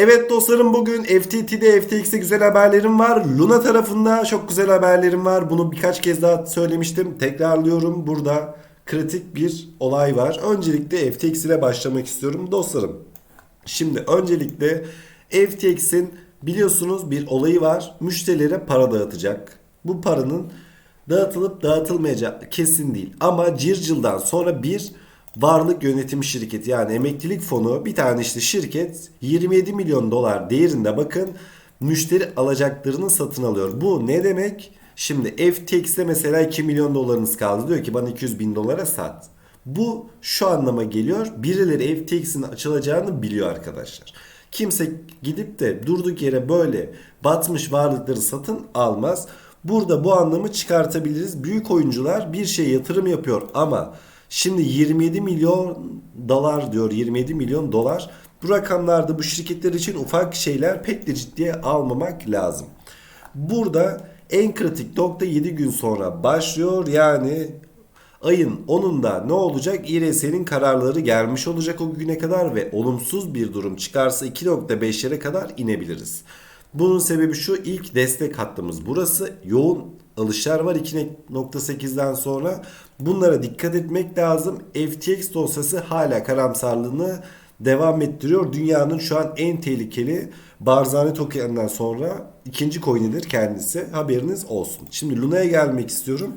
Evet dostlarım bugün FTT'de FTX'e güzel haberlerim var. Luna tarafında çok güzel haberlerim var. Bunu birkaç kez daha söylemiştim. Tekrarlıyorum. Burada kritik bir olay var. Öncelikle FTX ile başlamak istiyorum dostlarım. Şimdi öncelikle FTX'in biliyorsunuz bir olayı var. Müşterilere para dağıtacak. Bu paranın dağıtılıp dağıtılmayacağı kesin değil. Ama Circil'dan sonra bir varlık yönetim şirketi yani emeklilik fonu bir tane işte şirket 27 milyon dolar değerinde bakın müşteri alacaklarını satın alıyor. Bu ne demek? Şimdi FTX'te mesela 2 milyon dolarınız kaldı. Diyor ki bana 200 bin dolara sat. Bu şu anlama geliyor. Birileri FTX'in açılacağını biliyor arkadaşlar. Kimse gidip de durduk yere böyle batmış varlıkları satın almaz. Burada bu anlamı çıkartabiliriz. Büyük oyuncular bir şey yatırım yapıyor ama şimdi 27 milyon dolar diyor 27 milyon dolar. Bu rakamlarda bu şirketler için ufak şeyler pek de ciddiye almamak lazım. Burada en kritik nokta 7 gün sonra başlıyor. Yani ayın 10'unda ne olacak? İRS'nin kararları gelmiş olacak o güne kadar ve olumsuz bir durum çıkarsa 2.5'lere kadar inebiliriz. Bunun sebebi şu ilk destek hattımız burası. Yoğun alışlar var 2.8'den sonra. Bunlara dikkat etmek lazım. FTX dosyası hala karamsarlığını devam ettiriyor. Dünyanın şu an en tehlikeli Barzani token'den sonra ikinci coin'idir kendisi. Haberiniz olsun. Şimdi Luna'ya gelmek istiyorum.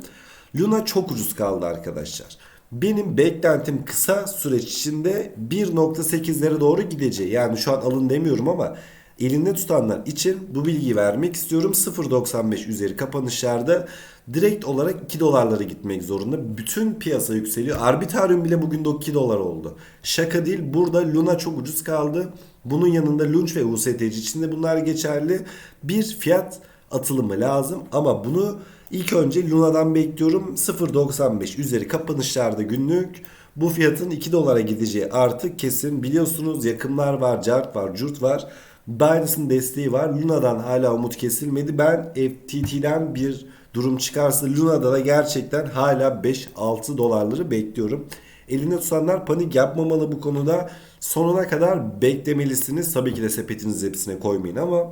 Luna çok ucuz kaldı arkadaşlar. Benim beklentim kısa süreç içinde 1.8'lere doğru gideceği. Yani şu an alın demiyorum ama elinde tutanlar için bu bilgiyi vermek istiyorum. 0.95 üzeri kapanışlarda direkt olarak 2 dolarlara gitmek zorunda. Bütün piyasa yükseliyor. Arbitrarium bile bugün de 2 dolar oldu. Şaka değil. Burada Luna çok ucuz kaldı. Bunun yanında Lunch ve USTC için de bunlar geçerli. Bir fiyat atılımı lazım ama bunu ilk önce Luna'dan bekliyorum. 0.95 üzeri kapanışlarda günlük bu fiyatın 2 dolara gideceği artık kesin. Biliyorsunuz yakınlar var, cart var, curt var. Binance'ın desteği var. Luna'dan hala umut kesilmedi. Ben FTT'den bir durum çıkarsa Luna'da da gerçekten hala 5-6 dolarları bekliyorum. Elinde tutanlar panik yapmamalı bu konuda. Sonuna kadar beklemelisiniz. Tabii ki de sepetinizi hepsine koymayın ama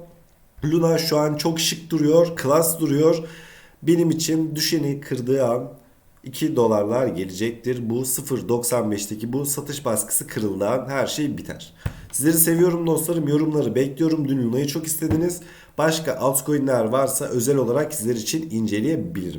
Luna şu an çok şık duruyor, klas duruyor. Benim için düşeni kırdığı an 2 dolarlar gelecektir. Bu 0.95'teki bu satış baskısı kırıldığı an her şey biter. Sizleri seviyorum dostlarım. Yorumları bekliyorum. Dün Luna'yı çok istediniz. Başka altcoin'ler varsa özel olarak sizler için inceleyebilirim.